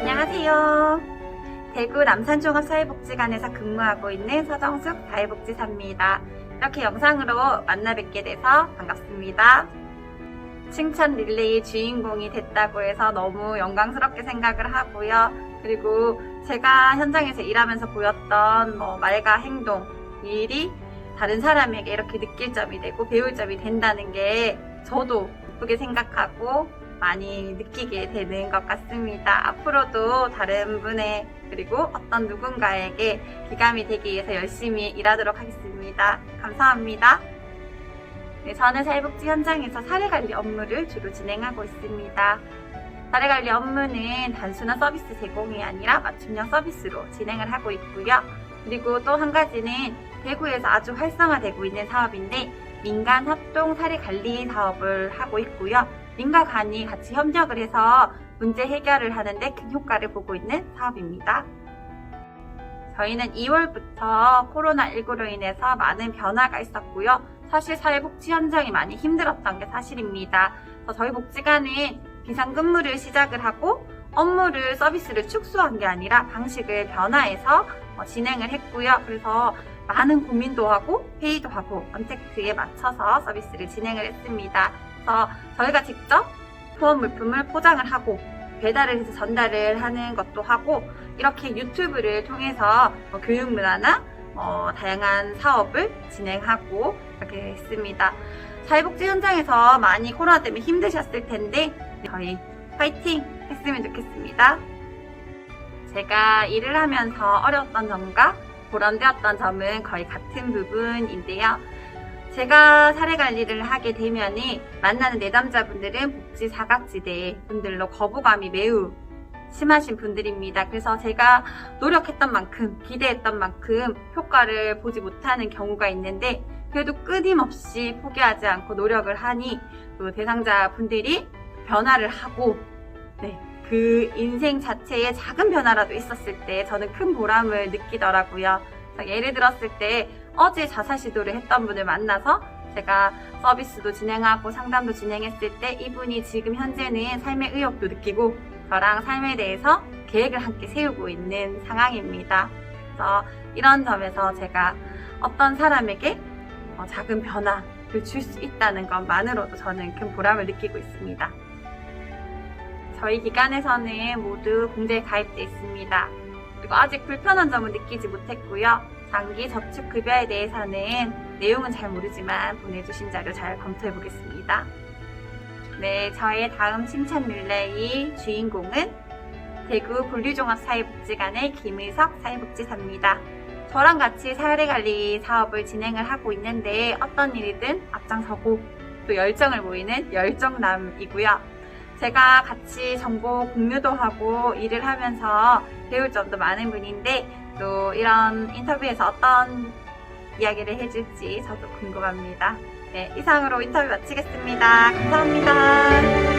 안녕하세요. 대구 남산종합사회복지관에서 근무하고 있는 서정숙 사회복지사입니다. 이렇게 영상으로 만나 뵙게 돼서 반갑습니다. 칭찬 릴레이 주인공이 됐다고 해서 너무 영광스럽게 생각을 하고요. 그리고 제가 현장에서 일하면서 보였던 뭐 말과 행동, 일이 다른 사람에게 이렇게 느낄 점이 되고 배울 점이 된다는 게 저도 예쁘게 생각하고 많이 느끼게 되는 것 같습니다. 앞으로도 다른 분의 그리고 어떤 누군가에게 기감이 되기 위해서 열심히 일하도록 하겠습니다. 감사합니다. 네, 저는 사회복지 현장에서 사례관리 업무를 주로 진행하고 있습니다. 사례관리 업무는 단순한 서비스 제공이 아니라 맞춤형 서비스로 진행을 하고 있고요. 그리고 또 한 가지는 대구에서 아주 활성화되고 있는 사업인데 민간 합동 사례 관리 사업을 하고 있고요. 민과 간이 같이 협력을 해서 문제 해결을 하는데 큰 효과를 보고 있는 사업입니다. 저희는 2월부터 코로나19로 인해서 많은 변화가 있었고요. 사실 사회복지 현장이 많이 힘들었던 게 사실입니다. 저희 복지관은 비상근무를 시작을 하고 업무를 서비스를 축소한 게 아니라 방식을 변화해서 어, 진행을 했고요. 그래서 많은 고민도 하고 회의도 하고 언택트에 맞춰서 서비스를 진행을 했습니다. 그래서 저희가 직접 후원 물품을 포장을 하고 배달을 해서 전달을 하는 것도 하고 이렇게 유튜브를 통해서 뭐 교육 문화나 어, 다양한 사업을 진행하고 이렇게 했습니다. 사회복지 현장에서 많이 코로나 때문에 힘드셨을 텐데 저희 파이팅 했으면 좋겠습니다. 제가 일을 하면서 어려웠던 점과 보람되었던 점은 거의 같은 부분인데요. 제가 사례 관리를 하게 되면이 만나는 내담자분들은 복지 사각지대 분들로 거부감이 매우 심하신 분들입니다. 그래서 제가 노력했던 만큼, 기대했던 만큼 효과를 보지 못하는 경우가 있는데, 그래도 끊임없이 포기하지 않고 노력을 하니, 또 대상자 분들이 변화를 하고, 네, 그 인생 자체에 작은 변화라도 있었을 때 저는 큰 보람을 느끼더라고요. 예를 들었을 때 어제 자살 시도를 했던 분을 만나서 제가 서비스도 진행하고 상담도 진행했을 때 이분이 지금 현재는 삶의 의욕도 느끼고 저랑 삶에 대해서 계획을 함께 세우고 있는 상황입니다. 그래서 이런 점에서 제가 어떤 사람에게 어, 작은 변화를 줄 수 있다는 것만으로도 저는 큰 보람을 느끼고 있습니다. 저희 기관에서는 모두 공제에 가입돼 있습니다. 그리고 아직 불편한 점은 느끼지 못했고요. 장기 저축 급여에 대해서는 내용은 잘 모르지만 보내주신 자료 잘 검토해 보겠습니다. 네, 저의 다음 칭찬 릴레이 주인공은 대구 분류종합사회복지관의 김의석 사회복지사입니다. 저랑 같이 사례관리 사업을 진행을 하고 있는데 어떤 일이든 앞장서고 또 열정을 모이는 열정남이고요. 제가 같이 정보 공유도 하고 일을 하면서 배울 점도 많은 분인데 또 이런 인터뷰에서 어떤 이야기를 해줄지 저도 궁금합니다. 네, 이상으로 인터뷰 마치겠습니다. 감사합니다.